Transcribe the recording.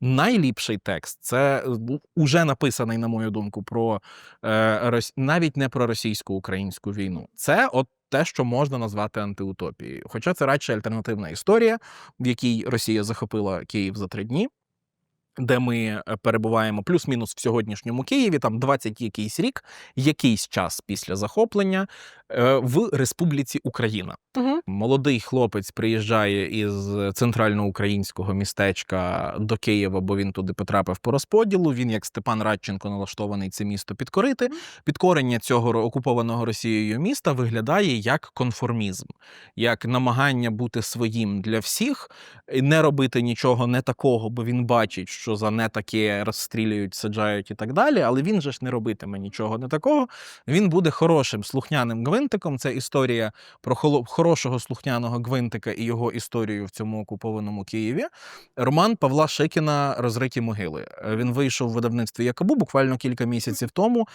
найліпший текст це був уже написаний, на мою думку, про е, навіть не про російсько-українську війну. Це от те, що можна назвати антиутопією. Хоча це радше альтернативна історія, в якій Росія захопила Київ за три дні. Де ми е, перебуваємо плюс-мінус в сьогоднішньому Києві, там 20 якийсь рік, якийсь час після захоплення е, в Республіці Україна. Угу. Молодий хлопець приїжджає із центральноукраїнського містечка до Києва, бо він туди потрапив по розподілу. Він, як Степан Радченко, налаштований це місто підкорити. Підкорення цього окупованого Росією міста виглядає як конформізм, як намагання бути своїм для всіх, не робити нічого не такого, бо він бачить, що за не таке розстрілюють, саджають і так далі. Але він же ж не робитиме нічого не такого. Він буде хорошим слухняним гвинтиком. Це історія про хорошого слухняного гвинтика і його історію в цьому окупованому Києві. Роман Павла Шикіна Розриті могили. Е, Він вийшов в видавництві Якабу буквально кілька місяців тому.